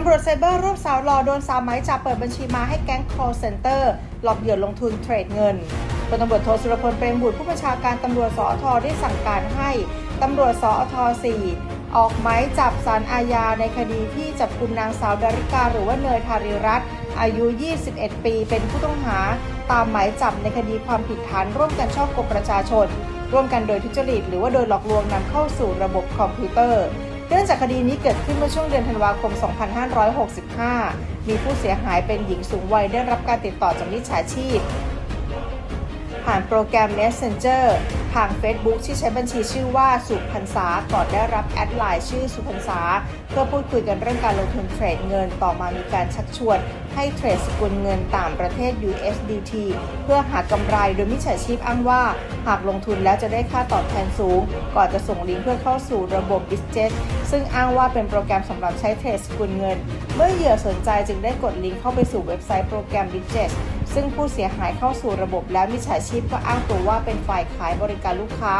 ตำรวจไซเบอร์รวบสาวหล่อโดนสาวไม้จับเปิดบัญชีมาให้แก๊ง call center หลอกเหยื่อลงทุนเทรดเงินพลตำรวจโทสุรพลเปรมบุตรผู้บัญชาการตำรวจสอทได้สั่งการให้ตำรวจสอท4ออกหมายจับสารอาญาในคดีที่จับกลุ่มนางสาวดาริกาหรือว่าเนยธาริรัตน์อายุ 21 ปี เป็นผู้ต้องหาตามหมายจับในคดีความผิดฐานร่วมกันช่อกงประชาชน ร่วมกันโดยทุจริตหรือว่าโดยหลอกลวงนำเข้าสู่ระบบคอมพิวเตอร์ เนื่องจากคดีนี้เกิดขึ้นเมื่อช่วงเดือนธันวาคม 2565 มีผู้เสียหายเป็นหญิงสูงวัยได้รับการติดต่อจากมิจฉาชีพ ผ่านโปรแกรม Messenger ทาง Facebook ที่ใช้บัญชีชื่อว่าสุพรรษา ก่อนได้รับแอดไลน์ชื่อสุพรรษา เพื่อพูดคุยกันเรื่องการลงทุนเทรดเงิน ต่อมามีการชักชวนให้เทรดสกุลเงินต่างประเทศ USDT เพื่อหากำไรโดยมิจฉาชีพอ้างว่า หากลงทุนแล้วจะได้ค่าตอบแทนสูง ก่อนจะส่งลิงก์เพื่อเข้าสู่ระบบ b i z j e t ซึ่งอ้างว่าเป็นโปรแกรมสำหรับใช้เทรดสกุลเงิน เมื่อเหยื่อสนใจจึงได้กดลิงก์เข้าไปสู่เว็บไซต์โปรแกรม b i z j e t ซึ่งผู้เสียหายเข้าสู่ระบบแล้วมิจฉาชีพก็อ้างตัวว่าเป็นฝ่ายขายบริการลูกค้า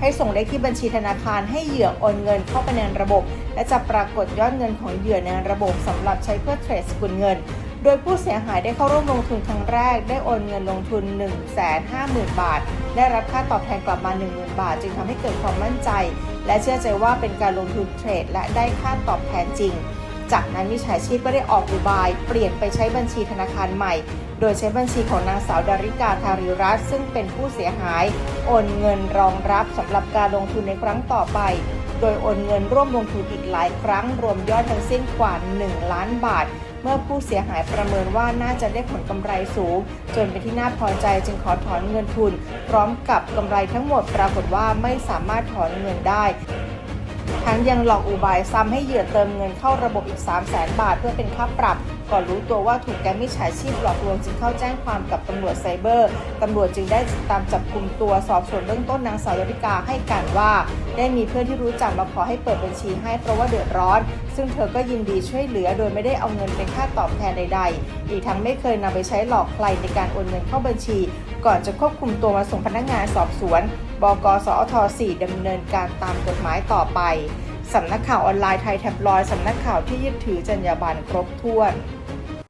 ให้ส่งเลขที่บัญชีธนาคารให้เหยื่อโอนเงินเข้าไปในระบบ และจะปรากฏยอดเงินของเหยื่อในระบบสำหรับใช้เพื่อเทรดสกุลเงิน โดยผู้เสียหายได้เข้าร่วมลงทุนครั้งแรก ได้โอนเงินลงทุน 150,000 บาท ได้รับค่าตอบแทนกลับมา 10,000 บาท จึงทำให้เกิดความมั่นใจ และเชื่อใจว่าเป็นการลงทุนเทรดและได้ค่าตอบแทนจริง จากนั้นมิจฉาชีพก็ได้ออกอุบาย เปลี่ยนไปใช้บัญชีธนาคารใหม่ โดยใช้บัญชีของนางสาวดาริกาธาริรัตน์ซึ่งเป็นผู้เสียหาย โอนเงินรองรับสำหรับการลงทุนในครั้งต่อไป โดยโอนเงินร่วมลงทุนอีกหลายครั้ง รวมยอดทั้งสิ้นกว่า 1 ล้านบาท เมื่อผู้เสียหายประเมินว่าน่าจะได้ผลกำไรสูง จนเป็นที่น่าพอใจจึงขอถอนเงินทุน พร้อมกับกำไรทั้งหมดปรากฏว่าไม่สามารถถอนเงินได้ ทั้งยังหลอกอุบายซ้ำให้เหยื่อเติมเงินเข้าระบบอีก 3 0 0แสนบาท เพื่อเป็นค่าปรับ ก่อนรู้ตัวว่าถูกแก๊งมิจฉาชีพหลอกลวงจึงเข้าแจ้งความกับตำรวจไซเบอร์ตำรวจจึงได้ตามจับกลุ่มตัวสอบสวนเบื้องต้นนางสาวริกาให้การว่า ได้มีเพื่อนที่รู้จักมาขอให้เปิดบัญชีให้เพราะว่าเดือดร้อน ซึ่งเธอก็ยินดีช่วยเหลือโดยไม่ได้เอาเงินเป็นค่าตอบแทนใด ๆ อีกทั้งไม่เคยนำไปใช้หลอกใครในการโอนเงินเข้าบัญชี ก่อนจะควบคุมตัวมาส่งพนักงานสอบสวน บกสอท4ดำเนินการตามกฎหมายต่อไปสำนักข่าวออนไลน์ไทยแท็บลอยสำนักข่าวที่ยึดถือจรรยาบรรณครบถ้วน